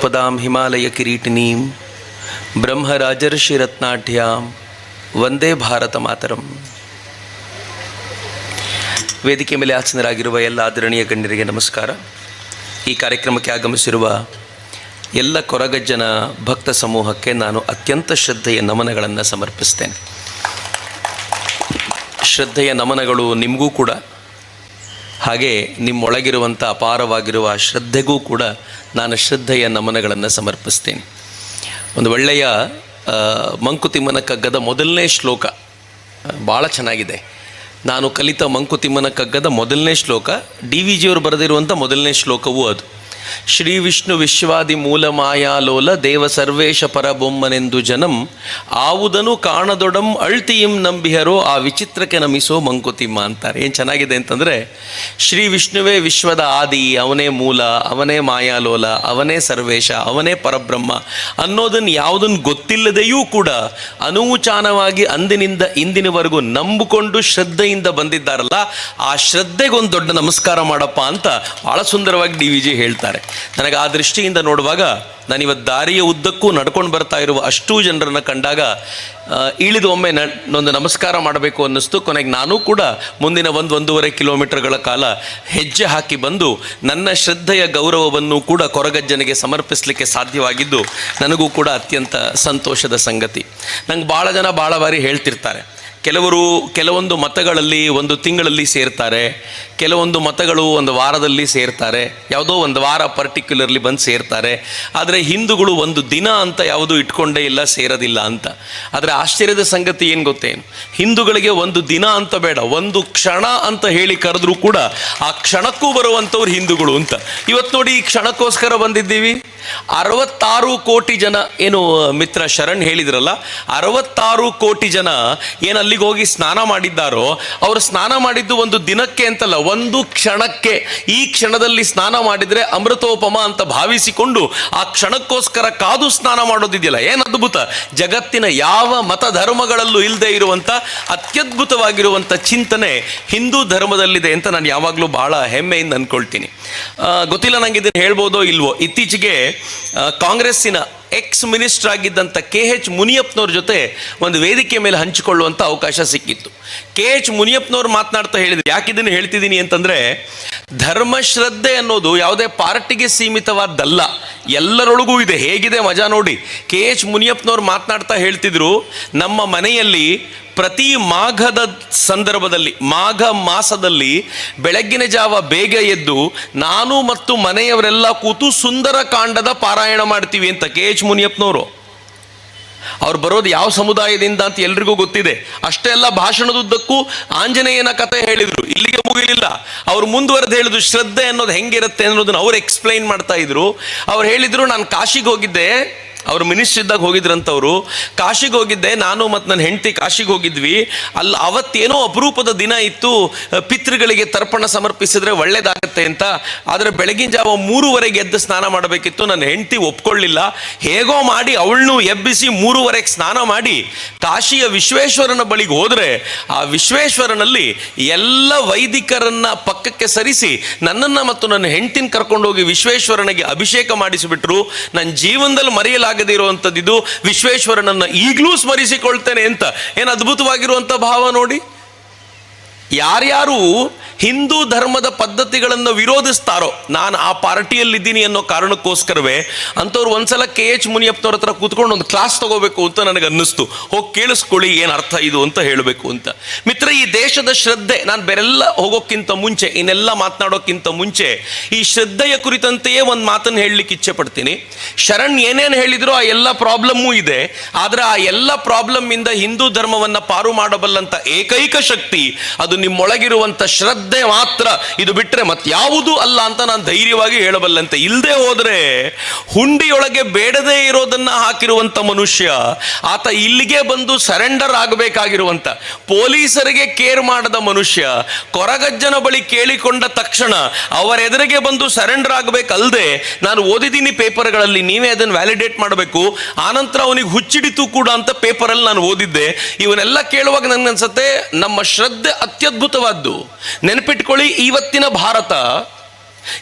ಪದಾಂ ಹಿಮಾಲಯ ಕಿರೀಟಿನೀಂ ಬ್ರಹ್ಮರಾಜರ್ಷಿರತ್ನಾಢ್ಯಾಂ ವಂದೇ ಭಾರತ ಮಾತರಂ. ವೇದಿಕೆ ಮೇಲೆ ಆಸನರಾಗಿರುವ ಎಲ್ಲ ಆದರಣೀಯ ಗಣ್ಯರಿಗೆ ನಮಸ್ಕಾರ. ಈ ಕಾರ್ಯಕ್ರಮಕ್ಕೆ ಆಗಮಿಸಿರುವ ಎಲ್ಲ ಕೊರಗಜ್ಜನ ಭಕ್ತ ಸಮೂಹಕ್ಕೆ ನಾನು ಅತ್ಯಂತ ಶ್ರದ್ಧೆಯ ನಮನಗಳನ್ನು ಸಮರ್ಪಿಸ್ತೇನೆ. ಶ್ರದ್ಧೆಯ ನಮನಗಳು ನಿಮಗೂ ಕೂಡ. ಹಾಗೆ ನಿಮ್ಮೊಳಗಿರುವಂಥ ಅಪಾರವಾಗಿರುವ ಶ್ರದ್ಧೆಗೂ ಕೂಡ ನಾನು ಶ್ರದ್ಧೆಯ ನಮನಗಳನ್ನು ಸಮರ್ಪಿಸ್ತೇನೆ. ಒಂದು ಒಳ್ಳೆಯ ಮಂಕುತಿಮ್ಮನ ಕಗ್ಗದ ಮೊದಲನೇ ಶ್ಲೋಕ ಭಾಳ ಚೆನ್ನಾಗಿದೆ. ನಾನು ಕಲಿತ ಮಂಕುತಿಮ್ಮನ ಕಗ್ಗದ ಮೊದಲನೇ ಶ್ಲೋಕ, ಡಿ ವಿ ಜಿಯವರು ಬರೆದಿರುವಂಥ ಮೊದಲನೇ ಶ್ಲೋಕವೂ ಅದು. ಶ್ರೀ ವಿಷ್ಣು ವಿಶ್ವಾದಿ ಮೂಲ ಮಾಯಾಲೋಲ ದೇವ ಸರ್ವೇಶ ಪರಬೊಮ್ಮನೆಂದು ಜನಂ, ಆವುದನು ಕಾಣದೊಡಂ ಅಳ್ತಿಯಂ ನಂಬಿಹರೋ, ಆ ವಿಚಿತ್ರಕ್ಕೆ ನಮಿಸೋ ಮಂಕುತಿಮ್ಮ ಅಂತಾರೆ. ಏನು ಚೆನ್ನಾಗಿದೆ ಅಂತಂದರೆ, ಶ್ರೀ ವಿಷ್ಣುವೇ ವಿಶ್ವದ ಆದಿ, ಅವನೇ ಮೂಲ, ಅವನೇ ಮಾಯಾಲೋಲ, ಅವನೇ ಸರ್ವೇಶ, ಅವನೇ ಪರಬ್ರಹ್ಮ ಅನ್ನೋದನ್ನು ಯಾವುದನ್ನು ಗೊತ್ತಿಲ್ಲದೆಯೂ ಕೂಡ ಅನೂಚಾನವಾಗಿ ಅಂದಿನಿಂದ ಇಂದಿನವರೆಗೂ ನಂಬಿಕೊಂಡು ಶ್ರದ್ಧೆಯಿಂದ ಬಂದಿದ್ದಾರಲ್ಲ, ಆ ಶ್ರದ್ಧೆಗೊಂದು ದೊಡ್ಡ ನಮಸ್ಕಾರ ಮಾಡಪ್ಪ ಅಂತ ಭಾಳ ಸುಂದರವಾಗಿ ಡಿ ವಿ ಜಿ ಹೇಳ್ತಾರೆ. ನನಗೆ ಆ ದೃಷ್ಟಿಯಿಂದ ನೋಡುವಾಗ ನಾನು ಇವತ್ತು ದಾರಿಯ ಉದ್ದಕ್ಕೂ ನಡ್ಕೊಂಡು ಬರ್ತಾ ಇರುವ ಅಷ್ಟೂ ಜನರನ್ನು ಕಂಡಾಗ ಇಳಿದು ಒಮ್ಮೆ ಒಂದು ನಮಸ್ಕಾರ ಮಾಡಬೇಕು ಅನ್ನಿಸ್ತು. ಕೊನೆಗೆ ನಾನು ಕೂಡ ಮುಂದಿನ ಒಂದು ಒಂದೂವರೆ ಕಿಲೋಮೀಟರ್ಗಳ ಕಾಲ ಹೆಜ್ಜೆ ಹಾಕಿ ಬಂದು ನನ್ನ ಶ್ರದ್ಧೆಯ ಗೌರವವನ್ನು ಕೂಡ ಕೊರಗಜ್ಜನಿಗೆ ಸಮರ್ಪಿಸಲಿಕ್ಕೆ ಸಾಧ್ಯವಾಗಿದ್ದು, ನನಗೂ ಕೂಡ ಅತ್ಯಂತ ಸಂತೋಷದ ಸಂಗತಿ. ನಂಗೆ ಭಾಳ ಜನ ಭಾಳ ಬಾರಿ ಹೇಳ್ತಿರ್ತಾರೆ. ಕೆಲವರು ಕೆಲವೊಂದು ಮತಗಳಲ್ಲಿ ಒಂದು ತಿಂಗಳಲ್ಲಿ ಸೇರ್ತಾರೆ. ಕೆಲವೊಂದು ಮತಗಳು ಒಂದು ವಾರದಲ್ಲಿ ಸೇರ್ತಾರೆ, ಯಾವುದೋ ಒಂದು ವಾರ ಪರ್ಟಿಕ್ಯುಲರ್ಲಿ ಬಂದು ಸೇರ್ತಾರೆ. ಆದರೆ ಹಿಂದೂಗಳು ಒಂದು ದಿನ ಅಂತ ಯಾವುದೂ ಇಟ್ಕೊಂಡೇ ಇಲ್ಲ, ಸೇರೋದಿಲ್ಲ ಅಂತ. ಆದರೆ ಆಶ್ಚರ್ಯದ ಸಂಗತಿ ಏನು ಗೊತ್ತೇನು? ಹಿಂದೂಗಳಿಗೆ ಒಂದು ದಿನ ಅಂತ ಬೇಡ, ಒಂದು ಕ್ಷಣ ಅಂತ ಹೇಳಿ ಕರೆದ್ರೂ ಕೂಡ ಆ ಕ್ಷಣಕ್ಕೂ ಬರುವಂಥವ್ರು ಹಿಂದೂಗಳು ಅಂತ. ಇವತ್ತು ನೋಡಿ ಈ ಕ್ಷಣಕ್ಕೋಸ್ಕರ ಬಂದಿದ್ದೀವಿ. ಅರವತ್ತಾರು ಕೋಟಿ ಜನ, ಏನು ಮಿತ್ರ ಶರಣ್ ಹೇಳಿದ್ರಲ್ಲ, ಅರವತ್ತಾರು ಕೋಟಿ ಜನ ಏನು ಅಲ್ಲಿಗೆ ಹೋಗಿ ಸ್ನಾನ ಮಾಡಿದ್ದಾರೋ, ಅವರು ಸ್ನಾನ ಮಾಡಿದ್ದು ಒಂದು ದಿನಕ್ಕೆ ಅಂತಲ್ಲ ಒಂದು ಕ್ಷಣಕ್ಕೆ ಈ ಕ್ಷಣದಲ್ಲಿ ಸ್ನಾನ ಮಾಡಿದರೆ ಅಮೃತೋಪಮ ಅಂತ ಭಾವಿಸಿಕೊಂಡು ಆ ಕ್ಷಣಕ್ಕೋಸ್ಕರ ಕಾದು ಸ್ನಾನ ಮಾಡೋದಿದೆಯಲ್ಲ? ಏನು ಅದ್ಭುತ? ಜಗತ್ತಿನ ಯಾವ ಮತ ಧರ್ಮಗಳಲ್ಲೂ ಇಲ್ಲದೆ ಇರುವಂಥ ಅತ್ಯದ್ಭುತವಾಗಿರುವಂಥ ಚಿಂತನೆ ಹಿಂದೂ ಧರ್ಮದಲ್ಲಿದೆ ಅಂತ ನಾನು ಯಾವಾಗಲೂ ಬಹಳ ಹೆಮ್ಮೆಯಿಂದ ಅಂದ್ಕೊಳ್ತೀನಿ ಗೊತ್ತಿಲ್ಲ ನನಗೆ ಇದನ್ನು ಹೇಳ್ಬೋದೋ ಇಲ್ವೋ? ಇತ್ತೀಚೆಗೆ ಕಾಂಗ್ರೆಸ್ಸಿನ ಎಕ್ಸ್ ಮಿನಿಸ್ಟರ್ ಆಗಿದ್ದಂಥ ಕೆ ಎಚ್ ಮುನಿಯಪ್ಪನವ್ರ ಜೊತೆ ಒಂದು ವೇದಿಕೆ ಮೇಲೆ ಹಂಚಿಕೊಳ್ಳುವಂಥ ಅವಕಾಶ ಸಿಕ್ಕಿತ್ತು. ಕೆ ಎಚ್ ಮುನಿಯಪ್ಪನವ್ರು ಮಾತನಾಡ್ತಾ ಹೇಳಿದ್ರು. ಯಾಕೆ ಇದನ್ನು ಹೇಳ್ತಿದ್ದೀನಿ ಅಂತಂದರೆ ಧರ್ಮಶ್ರದ್ಧೆ ಅನ್ನೋದು ಯಾವುದೇ ಪಾರ್ಟಿಗೆ ಸೀಮಿತವಾದ್ದಲ್ಲ. ಎಲ್ಲರೊಳಗೂ ಇದೆ, ಹೇಗಿದೆ ಮಜಾ ನೋಡಿ. ಕೆ ಎಚ್ ಮುನಿಯಪ್ಪನವ್ರು ಮಾತನಾಡ್ತಾ ಹೇಳ್ತಿದ್ರು, ನಮ್ಮ ಮನೆಯಲ್ಲಿ ಪ್ರತಿ ಮಾಘದ ಸಂದರ್ಭದಲ್ಲಿ, ಮಾಘ ಮಾಸದಲ್ಲಿ ಬೆಳಗ್ಗಿನ ಜಾವ ಬೇಗ ಎದ್ದು ನಾನು ಮತ್ತು ಮನೆಯವರೆಲ್ಲ ಕೂತು ಸುಂದರ ಕಾಂಡದ ಪಾರಾಯಣ ಮಾಡ್ತೀವಿ ಅಂತ ಕೆ ಎಚ್ ಮುನಿಯಪ್ಪನವರು. ಅವ್ರು ಬರೋದು ಯಾವ ಸಮುದಾಯದಿಂದ ಅಂತ ಎಲ್ರಿಗೂ ಗೊತ್ತಿದೆ. ಅಷ್ಟೇ ಅಷ್ಟೆಲ್ಲ ಭಾಷಣದುದ್ದಕ್ಕೂ ಆಂಜನೇಯನ ಕಥೆ ಹೇಳಿದ್ರು. ಇಲ್ಲಿಗೆ ಮುಗಿಲಿಲ್ಲ. ಅವ್ರು ಮುಂದುವರೆದು ಹೇಳಿದ್ರು, ಶ್ರದ್ಧೆ ಅನ್ನೋದು ಹೆಂಗಿರುತ್ತೆ ಅನ್ನೋದನ್ನ ಅವ್ರು ಎಕ್ಸ್ಪ್ಲೈನ್ ಮಾಡ್ತಾ ಇದ್ರು. ಅವ್ರು ಹೇಳಿದ್ರು, ನಾನು ಕಾಶಿಗೆ ಹೋಗಿದ್ದೆ. ಅವ್ರು ಮಿನಿಸ್ಟ್ರಿದ್ದಾಗ ಹೋಗಿದ್ರಂತವ್ರು. ಕಾಶಿಗೆ ಹೋಗಿದ್ದೆ, ನಾನು ಮತ್ತು ನನ್ನ ಹೆಂಡತಿ ಕಾಶಿಗೆ ಹೋಗಿದ್ವಿ. ಅಲ್ಲಿ ಅವತ್ತೇನೋ ಅಪರೂಪದ ದಿನ ಇತ್ತು ಪಿತೃಗಳಿಗೆ ತರ್ಪಣ ಸಮರ್ಪಿಸಿದ್ರೆ ಒಳ್ಳೇದಾಗತ್ತೆ ಅಂತ. ಆದರೆ ಬೆಳಗಿನ ಜಾವ ಮೂರುವರೆಗೆ ಎದ್ದು ಸ್ನಾನ ಮಾಡಬೇಕಿತ್ತು ನನ್ನ ಹೆಂಡತಿ ಒಪ್ಕೊಳ್ಳಿಲ್ಲ. ಹೇಗೋ ಮಾಡಿ ಅವಳನ್ನು ಎಬ್ಬಿಸಿ ಮೂರುವರೆಗೆ ಸ್ನಾನ ಮಾಡಿ, ಕಾಶಿಯ ವಿಶ್ವೇಶ್ವರನ ಬಳಿಗೆ ಹೋದರೆ, ಆ ವಿಶ್ವೇಶ್ವರನಲ್ಲಿ ಎಲ್ಲ ವೈದಿಕರನ್ನ ಪಕ್ಕಕ್ಕೆ ಸರಿಸಿ, ನನ್ನನ್ನು ಮತ್ತು ನನ್ನ ಹೆಂಡತಿನ ಕರ್ಕೊಂಡೋಗಿ ವಿಶ್ವೇಶ್ವರನಿಗೆ ಅಭಿಷೇಕ ಮಾಡಿಸಿಬಿಟ್ರು. ನನ್ನ ಜೀವನದಲ್ಲಿ ಮರೆಯಲಾಗದೇ ಇರುವಂಥದ್ದು ಇದು. ವಿಶ್ವೇಶ್ವರನನ್ನ ಈಗಲೂ ಸ್ಮರಿಸಿಕೊಳ್ತೇನೆ ಅಂತ. ಏನು ಅದ್ಭುತವಾಗಿರುವಂಥ ಭಾವ ನೋಡಿ. ಯಾರ್ಯಾರು ಹಿಂದೂ ಧರ್ಮದ ಪದ್ಧತಿಗಳನ್ನು ವಿರೋಧಿಸ್ತಾರೋ, ನಾನು ಆ ಪಾರ್ಟಿಯಲ್ಲಿದ್ದೀನಿ ಅನ್ನೋ ಕಾರಣಕ್ಕೋಸ್ಕರವೇ ಅಂಥವ್ರು ಒಂದ್ಸಲ ಕೆ ಎಚ್ ಮುನಿಯಪ್ಪನವ್ರ ಹತ್ರ ಕೂತ್ಕೊಂಡು ಒಂದು ಕ್ಲಾಸ್ ತಗೋಬೇಕು ಅಂತ ನನಗೆ ಅನ್ನಿಸ್ತು. ಹೋಗಿ ಕೇಳಿಸ್ಕೊಳ್ಳಿ, ಏನು ಅರ್ಥ ಇದು ಅಂತ ಹೇಳಬೇಕು ಅಂತ. ಮಿತ್ರ, ಈ ದೇಶದ ಶ್ರದ್ಧೆ, ನಾನು ಬೇರೆಲ್ಲ ಹೋಗೋಕ್ಕಿಂತ ಮುಂಚೆ, ಇನ್ನೆಲ್ಲ ಮಾತನಾಡೋಕ್ಕಿಂತ ಮುಂಚೆ, ಈ ಶ್ರದ್ಧೆಯ ಕುರಿತಂತೆಯೇ ಒಂದು ಮಾತನ್ನು ಹೇಳಲಿಕ್ಕೆ ಇಚ್ಛೆ ಪಡ್ತೀನಿ ಶರಣ್ ಏನೇನು ಹೇಳಿದ್ರು ಆ ಎಲ್ಲ ಪ್ರಾಬ್ಲಮ್ಮೂ ಇದೆ, ಆದರೆ ಆ ಎಲ್ಲ ಪ್ರಾಬ್ಲಮ್ಮಿಂದ ಹಿಂದೂ ಧರ್ಮವನ್ನು ಪಾರು ಮಾಡಬಲ್ಲಂತ ಏಕೈಕ ಶಕ್ತಿ, ಅದು ನಿಮ್ಮೊಳಗಿರುವಂಥ ಶ್ರದ್ಧೆ ಮಾತ್ರ ಇದು ಬಿಟ್ಟರೆ ಮತ್ಯಾವುದೂ ಅಲ್ಲ ಅಂತ ನಾನು ಧೈರ್ಯವಾಗಿ ಹೇಳಬಲ್ಲಂತೆ. ಇಲ್ಲದೆ ಹೋದರೆ ಹುಂಡಿಯೊಳಗೆ ಬೇಡದೇ ಇರೋದನ್ನ ಹಾಕಿರುವಂಥ ಮನುಷ್ಯ, ಆತ ಇಲ್ಲಿಗೆ ಬಂದು ಸರೆಂಡರ್ ಆಗಬೇಕಾಗಿರುವಂಥ ಪೊಲೀಸರಿಗೆ ಕೇರ್ ಮಾಡದ ಮನುಷ್ಯ, ಕೊರಗಜ್ಜನ ಬಳಿ ಕೇಳಿಕೊಂಡ ತಕ್ಷಣ ಅವರೆದುರಿಗೆ ಬಂದು ಸರೆಂಡರ್ ಆಗಬೇಕಲ್ಲದೆ ನಾನು ಓದಿದ್ದೀನಿ ಪೇಪರ್ಗಳಲ್ಲಿ, ನೀವೇ ಅದನ್ನು ವ್ಯಾಲಿಡೇಟ್ ಮಾಡಬೇಕು, ಆನಂತರ ಅವನಿಗೆ ಹುಚ್ಚಿಡಿತು ಕೂಡ ಅಂತ ಪೇಪರಲ್ಲಿ ನಾನು ಓದಿದ್ದೆ. ಇವನ್ನೆಲ್ಲ ಕೇಳುವಾಗ ನನಗೆ ಅನ್ಸುತ್ತೆ ನಮ್ಮ ಶ್ರದ್ಧೆ ಅತ್ಯದ್ಭುತವಾದ್ದು. ನೆನಪಿಟ್ಕೊಳ್ಳಿ ಇವತ್ತಿನ ಭಾರತ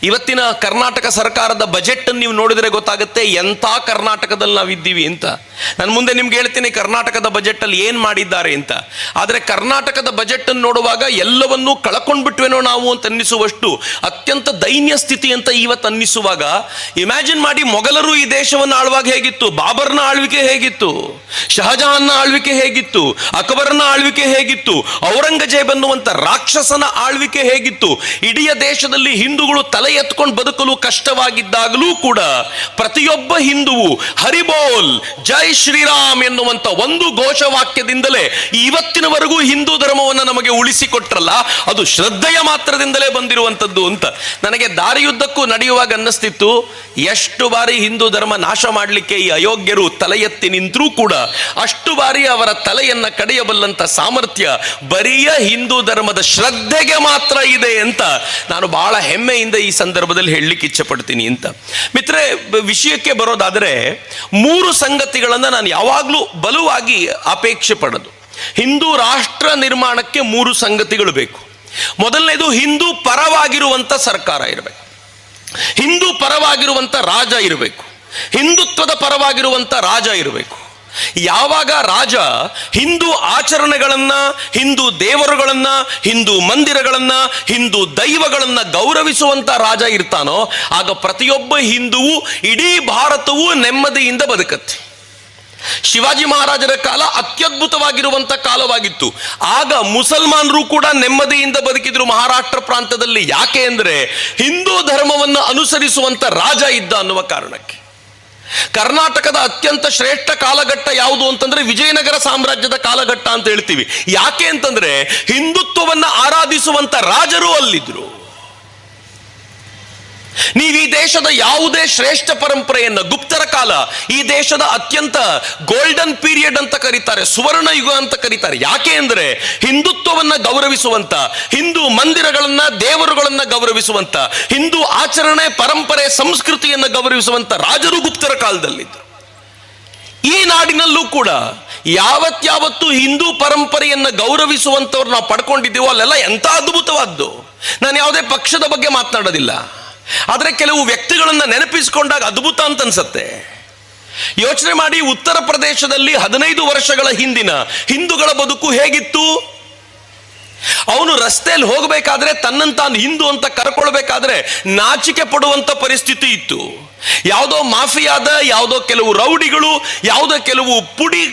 ಇವತ್ತಿನ ಕರ್ನಾಟಕ ಸರ್ಕಾರದ ಬಜೆಟ್ ನೀವು ನೋಡಿದರೆ ಗೊತ್ತಾಗುತ್ತೆ ಎಂಥ ಕರ್ನಾಟಕದಲ್ಲಿ ನಾವಿದ್ದೀವಿ ಅಂತ. ನಾನು ಮುಂದೆ ನಿಮ್ಗೆ ಹೇಳ್ತೀನಿ ಕರ್ನಾಟಕದ ಬಜೆಟ್ ಅಲ್ಲಿ ಏನು ಮಾಡಿದ್ದಾರೆ ಅಂತ. ಆದರೆ ಕರ್ನಾಟಕದ ಬಜೆಟ್ ಅನ್ನು ನೋಡುವಾಗ ಎಲ್ಲವನ್ನೂ ಕಳ್ಕೊಂಡ್ಬಿಟ್ವೇನೋ ನಾವು ಅಂತ ಅನ್ನಿಸುವಷ್ಟು ಅತ್ಯಂತ ದೈನ್ಯ ಸ್ಥಿತಿ ಅಂತ ಇವತ್ತು ಅನ್ನಿಸುವಾಗ ಇಮ್ಯಾಜಿನ್ ಮಾಡಿ ಮೊಘಲರು ಈ ದೇಶವನ್ನು ಆಳುವಾಗ ಹೇಗಿತ್ತು? ಬಾಬರ್ನ ಆಳ್ವಿಕೆ ಹೇಗಿತ್ತು? ಶಹಜಹಾನ್ನ ಆಳ್ವಿಕೆ ಹೇಗಿತ್ತು? ಅಕ್ಬರ್ನ ಆಳ್ವಿಕೆ ಹೇಗಿತ್ತು? ಔರಂಗಜೇಬ್ ಅನ್ನುವಂಥ ರಾಕ್ಷಸನ ಆಳ್ವಿಕೆ ಹೇಗಿತ್ತು? ಇಡೀ ದೇಶದಲ್ಲಿ ಹಿಂದೂಗಳು ತಲೆ ಎತ್ಕೊಂಡು ಬದುಕಲು ಕಷ್ಟವಾಗಿದ್ದಾಗಲೂ ಕೂಡ ಪ್ರತಿಯೊಬ್ಬ ಹಿಂದುವು ಹರಿಬೋಲ್, ಜೈ ಶ್ರೀರಾಮ್ ಎನ್ನುವಂತ ಒಂದು ಘೋಷವಾಕ್ಯದಿಂದಲೇ ಇವತ್ತಿನವರೆಗೂ ಹಿಂದೂ ಧರ್ಮವನ್ನು ನಮಗೆ ಉಳಿಸಿಕೊಟ್ರಲ್ಲ, ಅದು ಶ್ರದ್ಧೆಯ ಮಾತ್ರದಿಂದಲೇ ಬಂದಿರುವಂಥದ್ದು ಅಂತ. ನನಗೆ ದಾರಿಯುದ್ದಕ್ಕೂ ನಡೆಯುವಾಗ ಅನ್ನಿಸ್ತಿತ್ತು, ಎಷ್ಟು ಬಾರಿ ಹಿಂದೂ ಧರ್ಮ ನಾಶ ಮಾಡಲಿಕ್ಕೆ ಈ ಅಯೋಗ್ಯರು ತಲೆ ಎತ್ತಿ ನಿಂತರೂ ಕೂಡ ಅಷ್ಟು ಬಾರಿ ಅವರ ತಲೆಯನ್ನ ಕಡೆಯಬಲ್ಲಂತ ಸಾಮರ್ಥ್ಯ ಬರಿಯ ಹಿಂದೂ ಧರ್ಮದ ಶ್ರದ್ಧೆಗೆ ಮಾತ್ರ ಇದೆ ಅಂತ ನಾನು ಬಹಳ ಹೆಮ್ಮೆಯಿಂದ ಈ ಸಂದರ್ಭದಲ್ಲಿ ಹೇಳಲಿಕ್ಕೆ ಇಚ್ಛೆ ಪಡ್ತೀನಿ ಅಂತ ಮಿತ್ರೆ ವಿಷಯಕ್ಕೆ ಬರೋದಾದರೆ ಮೂರು ಸಂಗತಿಗಳನ್ನು ನಾನು ಯಾವಾಗಲೂ ಬಲವಾಗಿ ಅಪೇಕ್ಷೆ ಪಡೋದು. ಹಿಂದೂ ರಾಷ್ಟ್ರ ನಿರ್ಮಾಣಕ್ಕೆ ಮೂರು ಸಂಗತಿಗಳು ಬೇಕು. ಮೊದಲನೇದು, ಹಿಂದೂ ಪರವಾಗಿರುವಂಥ ಸರ್ಕಾರ ಇರಬೇಕು. ಹಿಂದೂ ಪರವಾಗಿರುವಂಥ ರಾಜ ಇರಬೇಕು. ಹಿಂದುತ್ವದ ಪರವಾಗಿರುವಂಥ ರಾಜ ಇರಬೇಕು. ಯಾವಾಗ ರಾಜ ಹಿಂದೂ ಆಚರಣೆಗಳನ್ನ, ಹಿಂದೂ ದೇವರುಗಳನ್ನ, ಹಿಂದೂ ಮಂದಿರಗಳನ್ನ, ಹಿಂದೂ ದೈವಗಳನ್ನ ಗೌರವಿಸುವಂತ ರಾಜ ಇರ್ತಾನೋ, ಆಗ ಪ್ರತಿಯೊಬ್ಬ ಹಿಂದುವು ಇಡೀ ಭಾರತವು ನೆಮ್ಮದಿಯಿಂದ ಬದುಕತ್ತೆ. ಶಿವಾಜಿ ಮಹಾರಾಜರ ಕಾಲ ಅತ್ಯದ್ಭುತವಾಗಿರುವಂತ ಕಾಲವಾಗಿತ್ತು. ಆಗ ಮುಸಲ್ಮಾನರು ಕೂಡ ನೆಮ್ಮದಿಯಿಂದ ಬದುಕಿದ್ರು ಮಹಾರಾಷ್ಟ್ರ ಪ್ರಾಂತದಲ್ಲಿ ಯಾಕೆ ಅಂದ್ರೆ ಹಿಂದೂ ಧರ್ಮವನ್ನು ಅನುಸರಿಸುವಂತ ರಾಜ ಇದ್ದ ಅನ್ನುವ ಕಾರಣಕ್ಕೆ. ಕರ್ನಾಟಕದ ಅತ್ಯಂತ ಶ್ರೇಷ್ಠ ಕಾಲಘಟ್ಟ ಯಾವುದು ಅಂತಂದ್ರೆ ವಿಜಯನಗರ ಸಾಮ್ರಾಜ್ಯದ ಕಾಲಘಟ್ಟ ಅಂತ ಹೇಳ್ತೀವಿ. ಯಾಕೆ ಅಂತಂದ್ರೆ ಹಿಂದುತ್ವವನ್ನ ಆರಾಧಿಸುವಂತ ರಾಜರು ಅಲ್ಲಿದ್ರು. ನೀವು ಈ ದೇಶದ ಯಾವುದೇ ಶ್ರೇಷ್ಠ ಪರಂಪರೆಯನ್ನ ಗುಪ್ತರ ಕಾಲ, ಈ ದೇಶದ ಅತ್ಯಂತ ಗೋಲ್ಡನ್ ಪೀರಿಯಡ್ ಅಂತ ಕರೀತಾರೆ, ಸುವರ್ಣ ಯುಗ ಅಂತ ಕರೀತಾರೆ. ಯಾಕೆ ಅಂದ್ರೆ ಹಿಂದುತ್ವವನ್ನ ಗೌರವಿಸುವಂತ, ಹಿಂದೂ ಮಂದಿರಗಳನ್ನ, ದೇವರುಗಳನ್ನ ಗೌರವಿಸುವಂತ, ಹಿಂದೂ ಆಚರಣೆ, ಪರಂಪರೆ, ಸಂಸ್ಕೃತಿಯನ್ನ ಗೌರವಿಸುವಂತ ರಾಜರು ಗುಪ್ತರ ಕಾಲದಲ್ಲಿದ್ದರು. ಈ ನಾಡಿನಲ್ಲೂ ಕೂಡ ಯಾವತ್ಯಾವತ್ತು ಹಿಂದೂ ಪರಂಪರೆಯನ್ನ ಗೌರವಿಸುವಂಥವ್ರು ನಾವು ಪಡ್ಕೊಂಡಿದ್ದೀವೋ ಅಲ್ಲೆಲ್ಲ ಎಂತ ಅದ್ಭುತವಾದ್ದು. ನಾನು ಯಾವುದೇ ಪಕ್ಷದ ಬಗ್ಗೆ ಮಾತನಾಡೋದಿಲ್ಲ. ಆದರೆ ಕೆಲವು ವ್ಯಕ್ತಿಗಳನ್ನು ನೆನಪಿಸಿಕೊಂಡಾಗ ಅದ್ಭುತ ಅಂತ ಅನ್ಸುತ್ತೆ. ಯೋಚನೆ ಮಾಡಿ ಉತ್ತರ ಪ್ರದೇಶದಲ್ಲಿ ಹದಿನೈದು ವರ್ಷಗಳ ಹಿಂದಿನ ಹಿಂದೂಗಳ ಬದುಕು ಹೇಗಿತ್ತು? ಅವನು ರಸ್ತೆಯಲ್ಲಿ ಹೋಗಬೇಕಾದ್ರೆ ತನ್ನನ್ನು ತಾನು ಹಿಂದೂ ಅಂತ ಕರ್ಕೊಳ್ಬೇಕಾದ್ರೆ ನಾಚಿಕೆ ಪಡುವಂತ ಪರಿಸ್ಥಿತಿ ಇತ್ತು. ಯಾವುದೋ ಮಾಫಿಯಾದ, ಯಾವುದೋ ಕೆಲವು ರೌಡಿಗಳು, ಯಾವುದೋ ಕೆಲವು ಪುಡಿ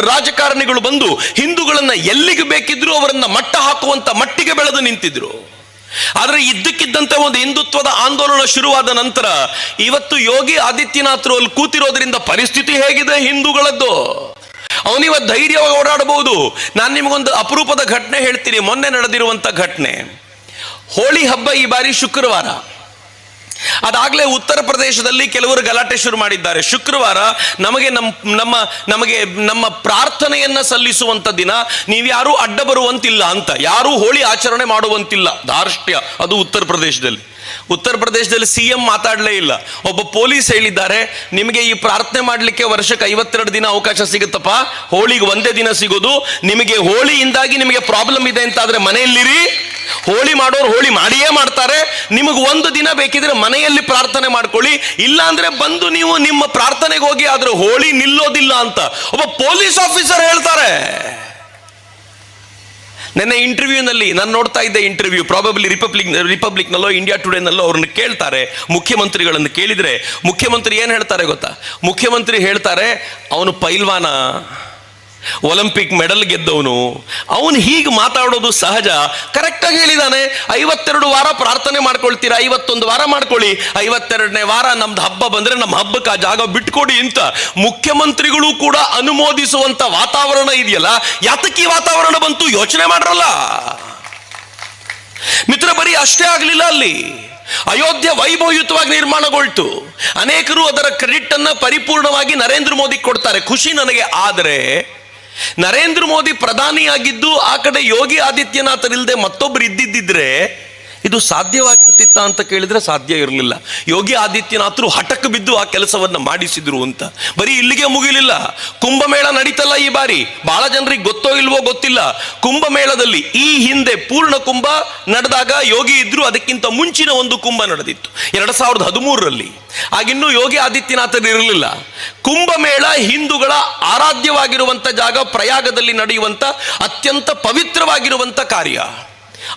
ರಾಜಕಾರಣಿಗಳು ಬಂದು ಹಿಂದೂಗಳನ್ನ ಎಲ್ಲಿಗೆ ಬೇಕಿದ್ರು ಅವರನ್ನ ಮಟ್ಟ ಹಾಕುವಂತ ಮಟ್ಟಿಗೆ ಬೆಳೆದು ನಿಂತಿದ್ರು. ಆದರೆ ಇದ್ದಕ್ಕಿದ್ದಂತೆ ಒಂದು ಹಿಂದುತ್ವದ ಆಂದೋಲನ ಶುರುವಾದ ನಂತರ ಇವತ್ತು ಯೋಗಿ ಆದಿತ್ಯನಾಥರು ಅಲ್ಲಿ ಕೂತಿರೋದ್ರಿಂದ ಪರಿಸ್ಥಿತಿ ಹೇಗಿದೆ ಹಿಂದೂಗಳದ್ದು? ಅವನಿವ ಧೈರ್ಯವಾಗಿ ಓಡಾಡಬಹುದು ನಾನು ನಿಮಗೊಂದು ಅಪರೂಪದ ಘಟನೆ ಹೇಳ್ತೀನಿ. ಮೊನ್ನೆ ನಡೆದಿರುವಂತ ಘಟನೆ. ಹೋಳಿ ಹಬ್ಬ ಈ ಬಾರಿ ಶುಕ್ರವಾರ. ಅದಾಗಲೇ ಉತ್ತರ ಪ್ರದೇಶದಲ್ಲಿ ಕೆಲವರು ಗಲಾಟೆ ಶುರು ಮಾಡಿದ್ದಾರೆ. ಶುಕ್ರವಾರ ನಮಗೆ ನಮ್ಮ ನಮ್ಮ, ನಮಗೆ ನಮ್ಮ ಪ್ರಾರ್ಥನೆಯನ್ನ ಸಲ್ಲಿಸುವಂತ ದಿನ ನೀವ್ಯಾರೂ ಅಡ್ಡ ಬರುವಂತಿಲ್ಲ ಅಂತ, ಯಾರೂ ಹೋಳಿ ಆಚರಣೆ ಮಾಡುವಂತಿಲ್ಲ. ಧಾರ್ಷ್ಟ್ಯ, ಅದು ಉತ್ತರ ಪ್ರದೇಶದಲ್ಲಿ. ಉತ್ತರ ಪ್ರದೇಶದಲ್ಲಿ ಸಿ ಎಂ ಮಾತಾಡಲೇ ಇಲ್ಲ. ಒಬ್ಬ ಪೊಲೀಸ್ ಹೇಳಿದ್ದಾರೆ, ನಿಮಗೆ ಈ ಪ್ರಾರ್ಥನೆ ಮಾಡಲಿಕ್ಕೆ ವರ್ಷಕ್ಕೆ ಐವತ್ತೆರಡು ದಿನ ಅವಕಾಶ ಸಿಗುತ್ತಪ್ಪ? ಹೋಳಿಗೆ ಒಂದೇ ದಿನ ಸಿಗೋದು. ನಿಮಗೆ ಹೋಳಿಯಿಂದಾಗಿ ನಿಮಗೆ ಪ್ರಾಬ್ಲಮ್ ಇದೆ ಅಂತ ಆದ್ರೆ ಮನೆಯಲ್ಲಿರಿ. ಹೋಳಿ ಮಾಡೋರು ಹೋಳಿ ಮಾಡಿಯೇ ಮಾಡ್ತಾರೆ. ನಿಮಗೆ ಒಂದು ದಿನ ಬೇಕಿದ್ರೆ ಮನೆಯಲ್ಲಿ ಪ್ರಾರ್ಥನೆ ಮಾಡ್ಕೊಳ್ಳಿ. ಇಲ್ಲಾಂದ್ರೆ ಬಂದು ನೀವು ನಿಮ್ಮ ಪ್ರಾರ್ಥನೆಗೆ ಹೋಗಿ ಆದ್ರೆ ಹೋಳಿ ನಿಲ್ಲೋದಿಲ್ಲ ಅಂತ. ಒಬ್ಬ ಪೊಲೀಸ್ ಆಫೀಸರ್ ಹೇಳ್ತಾರೆ. ನನ್ನ ಇಂಟರ್ವ್ಯೂನಲ್ಲಿ, ನಾನು ನೋಡ್ತಾ ಇದ್ದೆ ಇಂಟರ್ವ್ಯೂ. ಪ್ರಾಬಬ್ಲಿ ರಿಪಬ್ಲಿಕ್ ರಿಪಬ್ಲಿಕ್ನಲ್ಲೋ ಇಂಡಿಯಾ ಟುಡೇನಲ್ಲೋ ಅವ್ರನ್ನ ಕೇಳ್ತಾರೆ, ಮುಖ್ಯಮಂತ್ರಿಗಳನ್ನು ಕೇಳಿದ್ರೆ. ಮುಖ್ಯಮಂತ್ರಿ ಏನು ಹೇಳ್ತಾರೆ ಗೊತ್ತಾ? ಮುಖ್ಯಮಂತ್ರಿ ಹೇಳ್ತಾರೆ, ಅವನು ಪೈಲ್ವಾನ? ಒಲಿಂಪಿಕ್ ಮೆಡಲ್ ಗೆದ್ದವನು, ಅವನು ಹೀಗೆ ಮಾತಾಡೋದು ಸಹಜ. ಕರೆಕ್ಟಾಗಿ ಹೇಳಿದಾನೆ. ಐವತ್ತೆರಡು ವಾರ ಪ್ರಾರ್ಥನೆ ಮಾಡ್ಕೊಳ್ತೀರಾ? ಐವತ್ತೊಂದು ವಾರ ಮಾಡ್ಕೊಳ್ಳಿ. ಐವತ್ತೆರಡನೇ ವಾರ ನಮ್ದು ಹಬ್ಬ ಬಂದ್ರೆ ನಮ್ಮ ಹಬ್ಬಕ್ಕೆ ಆ ಜಾಗ ಬಿಟ್ಕೊಡಿ ಅಂತ ಮುಖ್ಯಮಂತ್ರಿಗಳು ಕೂಡ ಅನುಮೋದಿಸುವಂತ ವಾತಾವರಣ ಇದೆಯಲ್ಲ, ಯಾತಕ್ಕೆ ವಾತಾವರಣ ಬಂತು ಯೋಚನೆ ಮಾಡ್ರಲ್ಲ. ಮಿತ್ರ, ಬರೀ ಅಷ್ಟೇ ಆಗಲಿಲ್ಲ ಅಲ್ಲಿ. ಅಯೋಧ್ಯೆ ವೈಭವಯುತವಾಗಿ ನಿರ್ಮಾಣಗೊಳ್ತು. ಅನೇಕರು ಅದರ ಕ್ರೆಡಿಟ್ ಅನ್ನ ಪರಿಪೂರ್ಣವಾಗಿ ನರೇಂದ್ರ ಮೋದಿ ಕೊಡ್ತಾರೆ. ಖುಷಿ ನನಗೆ. ಆದರೆ ನರೇಂದ್ರ ಮೋದಿ ಪ್ರಧಾನಿಯಾಗಿದ್ದು ಆ ಕಡೆ ಯೋಗಿ ಆದಿತ್ಯನಾಥರಿಲ್ಲದೆ ಮತ್ತೊಬ್ರು ಇದ್ದಿದ್ದಿದ್ರೆ ಇದು ಸಾಧ್ಯವಾಗಿರ್ತಿತ್ತ ಅಂತ ಕೇಳಿದ್ರೆ ಸಾಧ್ಯ ಇರಲಿಲ್ಲ. ಯೋಗಿ ಆದಿತ್ಯನಾಥರು ಹಠಕ್ಕೆ ಬಿದ್ದು ಆ ಕೆಲಸವನ್ನ ಮಾಡಿಸಿದ್ರು ಅಂತ. ಬರೀ ಇಲ್ಲಿಗೆ ಮುಗಿಲಿಲ್ಲ. ಕುಂಭಮೇಳ ನಡೀತಲ್ಲ ಈ ಬಾರಿ. ಬಹಳ ಜನರಿಗೆ ಗೊತ್ತೋ ಇಲ್ವೋ ಗೊತ್ತಿಲ್ಲ. ಕುಂಭಮೇಳದಲ್ಲಿ ಈ ಹಿಂದೆ ಪೂರ್ಣ ಕುಂಭ ನಡೆದಾಗ ಯೋಗಿ ಇದ್ರು, ಅದಕ್ಕಿಂತ ಮುಂಚಿನ ಒಂದು ಕುಂಭ ನಡೆದಿತ್ತು. ಎರಡ್ ಸಾವಿರದ ಹದಿಮೂರರಲ್ಲಿ. ಆಗಿನ್ನೂ ಯೋಗಿ ಆದಿತ್ಯನಾಥರು ಇರಲಿಲ್ಲ. ಕುಂಭಮೇಳ ಹಿಂದೂಗಳ ಆರಾಧ್ಯವಾಗಿರುವಂತ ಜಾಗ ಪ್ರಯಾಗದಲ್ಲಿ ನಡೆಯುವಂತ ಅತ್ಯಂತ ಪವಿತ್ರವಾಗಿರುವಂತ ಕಾರ್ಯ.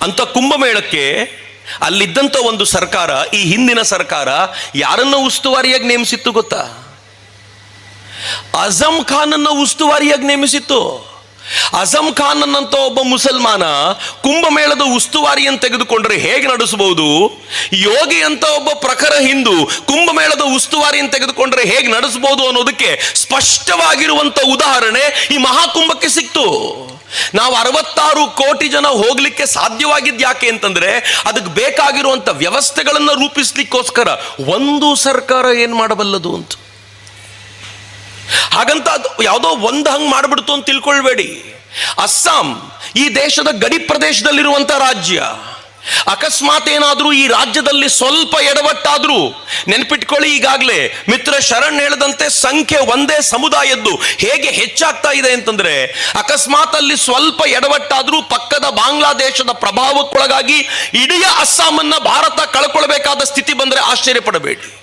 ಅಂತ ಕುಂಭಮೇಳಕ್ಕೆ ಅಲ್ಲಿದ್ದಂಥ ಒಂದು ಸರ್ಕಾರ, ಈ ಹಿಂದಿನ ಸರ್ಕಾರ ಯಾರನ್ನ ಉಸ್ತುವಾರಿಯಾಗಿ ನೇಮಿಸಿತ್ತು ಗೊತ್ತಾ? ಅಜಮ್ ಖಾನ್ ಅನ್ನ ಉಸ್ತುವಾರಿಯಾಗಿ ನೇಮಿಸಿತ್ತು. ಅಜಮ್ ಖಾನ್ ಅನ್ನಂತ ಒಬ್ಬ ಮುಸಲ್ಮಾನ ಕುಂಭಮೇಳದ ಉಸ್ತುವಾರಿಯನ್ನು ತೆಗೆದುಕೊಂಡ್ರೆ ಹೇಗೆ ನಡೆಸಬಹುದು? ಯೋಗಿ ಅಂತ ಒಬ್ಬ ಪ್ರಖರ ಹಿಂದೂ ಕುಂಭಮೇಳದ ಉಸ್ತುವಾರಿಯನ್ನು ತೆಗೆದುಕೊಂಡ್ರೆ ಹೇಗೆ ನಡೆಸಬಹುದು ಅನ್ನೋದಕ್ಕೆ ಸ್ಪಷ್ಟವಾಗಿರುವಂತ ಉದಾಹರಣೆ ಈ ಮಹಾಕುಂಭಕ್ಕೆ ಸಿಕ್ತು. ನಾವು ಅರವತ್ತಾರು ಕೋಟಿ ಜನ ಹೋಗ್ಲಿಕ್ಕೆ ಸಾಧ್ಯವಾಗಿದ್ ಯಾಕೆ ಅಂತಂದ್ರೆ ಅದಕ್ಕೆ ಬೇಕಾಗಿರುವಂತ ವ್ಯವಸ್ಥೆಗಳನ್ನ ರೂಪಿಸ್ಲಿಕ್ಕೋಸ್ಕರ ಒಂದು ಸರ್ಕಾರ ಏನ್ ಮಾಡಬಲ್ಲದು ಅಂತ. ಹಾಗಂತ ಅದು ಯಾವುದೋ ಒಂದು ಹಂಗ್ ಮಾಡ್ಬಿಡ್ತು ಅಂತ ತಿಳ್ಕೊಳ್ಬೇಡಿ. ಅಸ್ಸಾಂ ಈ ದೇಶದ ಗಡಿ ಪ್ರದೇಶದಲ್ಲಿರುವಂತ ರಾಜ್ಯ. ಅಕಸ್ಮಾತ್ ಏನಾದರೂ ಈ ರಾಜ್ಯದಲ್ಲಿ ಸ್ವಲ್ಪ ಎಡವಟ್ಟಾದರೂ ನೆನ್ಪಿಟ್ಕೊಳ್ಳಿ ಈಗಾಗಲೇ. ಮಿತ್ರ ಶರಣ್ ಹೇಳದಂತೆ ಸಂಖ್ಯೆ ಒಂದೇ ಸಮುದಾಯದ್ದು. ಹೇಗೆ ಹೆಚ್ಚಾಗ್ತಾ ಇದೆ ಅಂತಂದ್ರೆ ಅಕಸ್ಮಾತ್ ಅಲ್ಲಿ ಸ್ವಲ್ಪ ಎಡವಟ್ಟಾದರೂ ಪಕ್ಕದ ಬಾಂಗ್ಲಾದೇಶದ ಪ್ರಭಾವಕ್ಕೊಳಗಾಗಿ ಇಡೀ ಅಸ್ಸಾಮನ್ನ ಭಾರತ ಕಳ್ಕೊಳ್ಬೇಕಾದ ಸ್ಥಿತಿ ಬಂದ್ರೆ ಆಶ್ಚರ್ಯ ಪಡಬೇಡಿ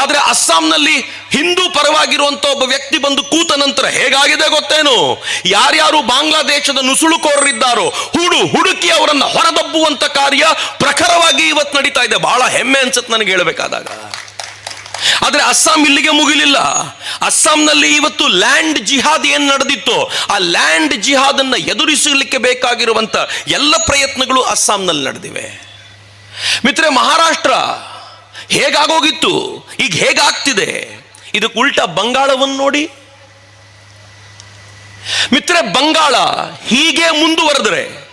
ಆದ್ರೆ ಅಸ್ಸಾಂನಲ್ಲಿ ಹಿಂದೂ ಪರವಾಗಿರುವಂಥ ಒಬ್ಬ ವ್ಯಕ್ತಿ ಬಂದು ಕೂತ ನಂತರ ಹೇಗಾಗಿದೆ ಗೊತ್ತೇನು? ಯಾರ್ಯಾರು ಬಾಂಗ್ಲಾದೇಶದ ನುಸುಳುಕೋರರಿದ್ದಾರೋ, ಹುಡು ಹುಡುಕಿ ಅವರನ್ನು ಹೊರದಬ್ಬುವಂಥ ಕಾರ್ಯ ಪ್ರಖರವಾಗಿ ಇವತ್ತು ನಡೀತಾ ಇದೆ. ಬಹಳ ಹೆಮ್ಮೆ ಅನ್ಸುತ್ತೆ ನನಗೆ ಹೇಳಬೇಕಾದಾಗ. ಆದರೆ ಅಸ್ಸಾಂ ಇಲ್ಲಿಗೆ ಮುಗಿಲಿಲ್ಲ. ಅಸ್ಸಾಂನಲ್ಲಿ ಇವತ್ತು ಲ್ಯಾಂಡ್ ಜಿಹಾದ್ ಏನು ನಡೆದಿತ್ತು, ಆ ಲ್ಯಾಂಡ್ ಜಿಹಾದ್ ಅನ್ನು ಎದುರಿಸಲಿಕ್ಕೆ ಬೇಕಾಗಿರುವಂಥ ಎಲ್ಲ ಪ್ರಯತ್ನಗಳು ಅಸ್ಸಾಂನಲ್ಲಿ ನಡೆದಿವೆ. ಮಿತ್ರೆ ಮಹಾರಾಷ್ಟ್ರ ಹೇಗಾಗೋಗಿತ್ತು? ಈಗ ಹೇಗಾಗ್ತಿದೆ? ಇದಕ್ಕೆ ಉಲ್ಟಾ ಬಂಗಾಳವನ್ನು ನೋಡಿ. ಮಿತ್ರ ಬಂಗಾಳ ಹೀಗೆ ಮುಂದುವರೆದ್ರೆ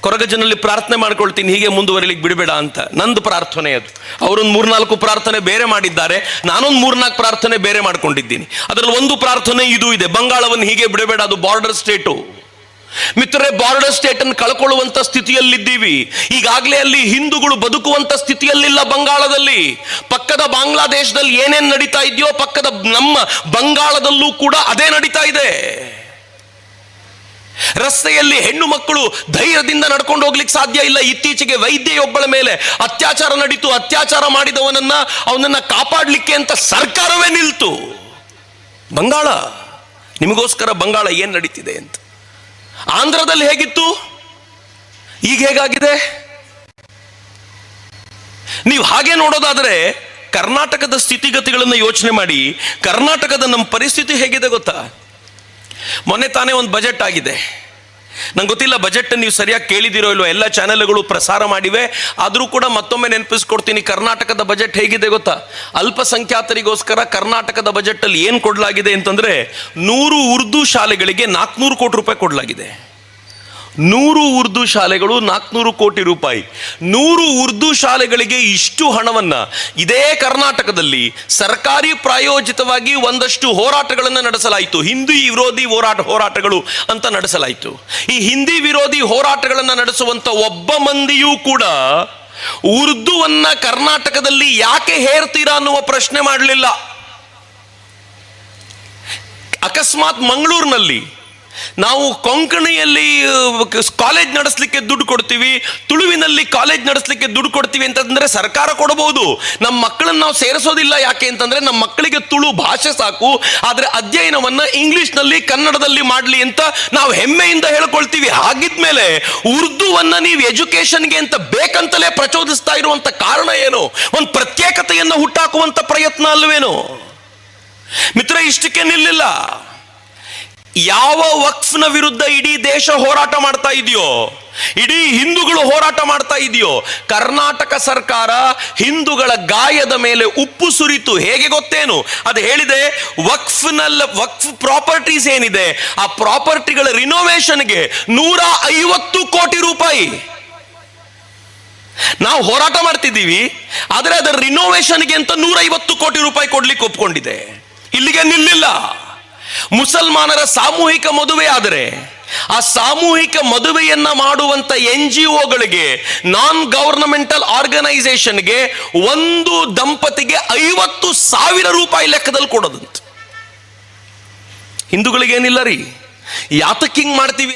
ಕೊರಗಜನಲ್ಲಿ ಪ್ರಾರ್ಥನೆ ಮಾಡ್ಕೊಳ್ತೀನಿ, ಹೀಗೆ ಮುಂದುವರಿಲಿಕ್ಕೆ ಬಿಡಬೇಡ ಅಂತ. ನಂದು ಪ್ರಾರ್ಥನೆ ಅದು. ಅವರೊಂದು ಮೂರ್ನಾಲ್ಕು ಪ್ರಾರ್ಥನೆ ಬೇರೆ ಮಾಡಿದ್ದಾರೆ. ನಾನೊಂದು ಮೂರ್ನಾಲ್ಕು ಪ್ರಾರ್ಥನೆ ಬೇರೆ ಮಾಡ್ಕೊಂಡಿದ್ದೀನಿ. ಅದರಲ್ಲಿ ಒಂದು ಪ್ರಾರ್ಥನೆ ಇದು ಇದೆ. ಬಂಗಾಳವನ್ನು ಹೀಗೆ ಬಿಡಬೇಡ, ಅದು ಬಾರ್ಡರ್ ಸ್ಟೇಟು ಮಿತ್ರರೇ, ಬಾರ್ಡರ್ ಸ್ಟೇಟ್ ಅನ್ನು ಕಳ್ಕೊಳ್ಳುವಂತ ಸ್ಥಿತಿಯಲ್ಲಿದ್ದೀವಿ. ಈಗಾಗಲೇ ಅಲ್ಲಿ ಹಿಂದೂಗಳು ಬದುಕುವಂತ ಸ್ಥಿತಿಯಲ್ಲಿಲ್ಲ ಬಂಗಾಳದಲ್ಲಿ. ಪಕ್ಕದ ಬಾಂಗ್ಲಾದೇಶದಲ್ಲಿ ಏನೇನ್ ನಡೀತಾ ಇದೆಯೋ, ಪಕ್ಕದ ನಮ್ಮ ಬಂಗಾಳದಲ್ಲೂ ಕೂಡ ಅದೇ ನಡೀತಾ ಇದೆ. ರಸ್ತೆಯಲ್ಲಿ ಹೆಣ್ಣು ಮಕ್ಕಳು ಧೈರ್ಯದಿಂದ ನಡ್ಕೊಂಡು ಹೋಗ್ಲಿಕ್ಕೆ ಸಾಧ್ಯ ಇಲ್ಲ. ಇತ್ತೀಚೆಗೆ ವೈದ್ಯೆಯೊಬ್ಬಳ ಮೇಲೆ ಅತ್ಯಾಚಾರ ನಡೀತು. ಅತ್ಯಾಚಾರ ಮಾಡಿದವನನ್ನ ಅವನನ್ನ ಕಾಪಾಡಲಿಕ್ಕೆ ಅಂತ ಸರ್ಕಾರವೇ ನಿಲ್ತು. ಬಂಗಾಳ, ನಿಮಗೋಸ್ಕರ ಬಂಗಾಳ ಏನ್ ನಡೀತಿದೆ ಅಂತ. ಆಂಧ್ರದಲ್ಲಿ ಹೇಗಿತ್ತು? ಈಗ ಹೇಗಾಗಿದೆ? ನೀವು ಹಾಗೆ ನೋಡೋದಾದ್ರೆ ಕರ್ನಾಟಕದ ಸ್ಥಿತಿಗತಿಗಳನ್ನು ಯೋಚನೆ ಮಾಡಿ, ಕರ್ನಾಟಕದ ನಮ್ಮ ಪರಿಸ್ಥಿತಿ ಹೇಗಿದೆ ಗೊತ್ತಾ? ಮೊನ್ನೆ ತಾನೇ ಒಂದು ಬಜೆಟ್ ಆಗಿದೆ. ನಂಗೆ ಗೊತ್ತಿಲ್ಲ ಬಜೆಟ್ ನೀವು ಸರಿಯಾಗಿ ಕೇಳಿದಿರೋ ಇಲ್ವೋ, ಎಲ್ಲ ಚಾನೆಲ್ಗಳು ಪ್ರಸಾರ ಮಾಡಿವೆ, ಆದರೂ ಕೂಡ ಮತ್ತೊಮ್ಮೆ ನೆನಪಿಸ್ಕೊಡ್ತೀನಿ, ಕರ್ನಾಟಕದ ಬಜೆಟ್ ಹೇಗಿದೆ ಗೊತ್ತಾ? ಅಲ್ಪಸಂಖ್ಯಾತರಿಗೋಸ್ಕರ ಕರ್ನಾಟಕದ ಬಜೆಟ್ ಅಲ್ಲಿ ಏನು ಕೊಡಲಾಗಿದೆ ಅಂತಂದ್ರೆ, ನೂರು ಉರ್ದು ಶಾಲೆಗಳಿಗೆ ನಾಲ್ಕುನೂರು ಕೋಟಿ ರೂಪಾಯಿ ಕೊಡಲಾಗಿದೆ. ನೂರು ಉರ್ದು ಶಾಲೆಗಳು ನಾಲ್ಕುನೂರು ಕೋಟಿ ರೂಪಾಯಿ. ನೂರು ಉರ್ದು ಶಾಲೆಗಳಿಗೆ ಇಷ್ಟು ಹಣವನ್ನ ಇದೇ ಕರ್ನಾಟಕದಲ್ಲಿ ಸರ್ಕಾರಿ ಪ್ರಾಯೋಜಿತವಾಗಿ ಒಂದಷ್ಟು ಹೋರಾಟಗಳನ್ನು ನಡೆಸಲಾಯಿತು. ಹಿಂದಿ ವಿರೋಧಿ ಹೋರಾಟ ಹೋರಾಟಗಳು ಅಂತ ನಡೆಸಲಾಯಿತು. ಈ ಹಿಂದಿ ವಿರೋಧಿ ಹೋರಾಟಗಳನ್ನು ನಡೆಸುವಂಥ ಒಬ್ಬ ಮಂದಿಯೂ ಕೂಡ ಉರ್ದುವನ್ನ ಕರ್ನಾಟಕದಲ್ಲಿ ಯಾಕೆ ಹೇರ್ತೀರಾ ಅನ್ನುವ ಪ್ರಶ್ನೆ ಮಾಡಲಿಲ್ಲ. ಅಕಸ್ಮಾತ್ ಮಂಗಳೂರಿನಲ್ಲಿ ನಾವು ಕೊಂಕಣಿಯಲ್ಲಿ ಕಾಲೇಜ್ ನಡೆಸಲಿಕ್ಕೆ ದುಡ್ಡು ಕೊಡ್ತೀವಿ, ತುಳುವಿನಲ್ಲಿ ಕಾಲೇಜ್ ನಡೆಸಲಿಕ್ಕೆ ದುಡ್ಡು ಕೊಡ್ತೀವಿ ಅಂತಂದ್ರೆ ಸರ್ಕಾರ ಕೊಡಬಹುದು ನಮ್ಮ ಮಕ್ಕಳನ್ನ ನಾವು ಸೇರಿಸೋದಿಲ್ಲ ಯಾಕೆ ಅಂತಂದ್ರೆ ನಮ್ಮ ಮಕ್ಕಳಿಗೆ ತುಳು ಭಾಷೆ ಸಾಕು, ಆದರೆ ಅಧ್ಯಯನವನ್ನ ಇಂಗ್ಲಿಷ್ನಲ್ಲಿ, ಕನ್ನಡದಲ್ಲಿ ಮಾಡಲಿ ಅಂತ ನಾವು ಹೆಮ್ಮೆಯಿಂದ ಹೇಳ್ಕೊಳ್ತೀವಿ. ಹಾಗಿದ್ಮೇಲೆ ಉರ್ದುವನ್ನ ನೀವು ಎಜುಕೇಶನ್ಗೆ ಅಂತ ಬೇಕಂತಲೇ ಪ್ರಚೋದಿಸ್ತಾ ಇರುವಂತ ಕಾರಣ ಏನು? ಒಂದು ಪ್ರತ್ಯೇಕತೆಯನ್ನು ಹುಟ್ಟಾಕುವಂತ ಪ್ರಯತ್ನ ಅಲ್ವೇನು? ಮಿತ್ರ, ಇಷ್ಟಕ್ಕೆ ನಿಲ್ಲಿಲ್ಲ. ಯಾವ ವಕ್ಫ್ನ ವಿರುದ್ಧ ಇಡೀ ದೇಶ ಹೋರಾಟ ಮಾಡ್ತಾ ಇದೆಯೋ, ಇಡೀ ಹಿಂದೂಗಳು ಹೋರಾಟ ಮಾಡ್ತಾ ಇದೆಯೋ, ಕರ್ನಾಟಕ ಸರ್ಕಾರ ಹಿಂದೂಗಳ ಗಾಯದ ಮೇಲೆ ಉಪ್ಪು ಸುರಿತು. ಹೇಗೆ ಗೊತ್ತೇನು? ಅದು ಹೇಳಿದೆ ವಕ್ಫ್ನಲ್ಲ ವಕ್ಫ್ ಪ್ರಾಪರ್ಟೀಸ್ ಏನಿದೆ, ಆ ಪ್ರಾಪರ್ಟಿಗಳ ರಿನೋವೇಷನ್ಗೆ ನೂರ ಐವತ್ತು ಕೋಟಿ ರೂಪಾಯಿ. ನಾವು ಹೋರಾಟ ಮಾಡ್ತಿದ್ದೀವಿ, ಆದರೆ ಅದರ ರಿನೋವೇಷನ್ಗೆ ಅಂತ ನೂರೈವತ್ತು ಕೋಟಿ ರೂಪಾಯಿ ಕೊಡ್ಲಿಕ್ಕೆ ಒಪ್ಕೊಂಡಿದೆ. ಇಲ್ಲಿಗೆ ನಿಲ್ಲಿಲ್ಲ. ಮುಸಲ್ಮಾನರ ಸಾಮೂಹಿಕ ಮದುವೆ ಆದರೆ, ಆ ಸಾಮೂಹಿಕ ಮದುವೆಯನ್ನ ಮಾಡುವಂತ ಎನ್ ಜಿ ಒಗಳಿಗೆ ನಾನ್ ಗವರ್ನಮೆಂಟಲ್ ಆರ್ಗನೈಸೇಷನ್ಗೆ ಒಂದು ದಂಪತಿಗೆ ಐವತ್ತು ಸಾವಿರ ರೂಪಾಯಿ ಲೆಕ್ಕದಲ್ಲಿ ಕೊಡೋದಂತ. ಹಿಂದೂಗಳಿಗೇನಿಲ್ಲ ರೀ. ಯಾತಕ್ಕಿಂಗ್ ಮಾಡ್ತೀವಿ?